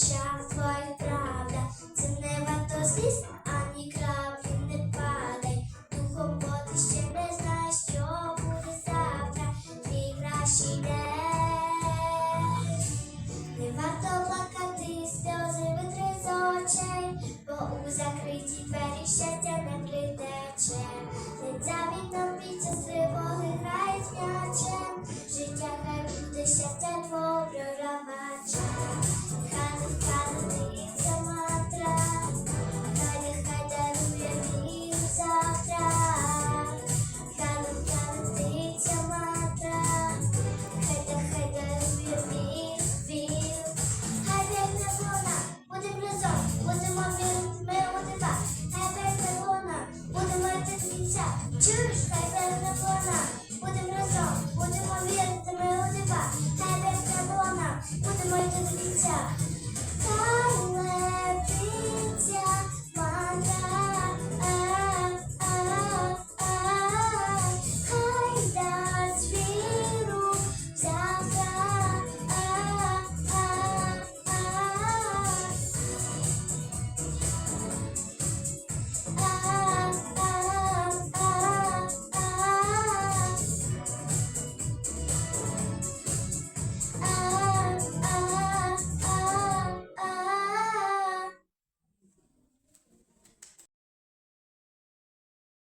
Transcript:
очах твоїх правда. Не ані краплі не падай. Духом бо ти ще не знаєш, що буде завтра. Твій кращий. Не варто плакати, сльози витри бо у закриті двері щастя не. Ледь за вікном Чуєш, хай вірна вона, будемо разом, будемо вірити, ми у тебе. Хай вірна вона, будемо йти до кінця.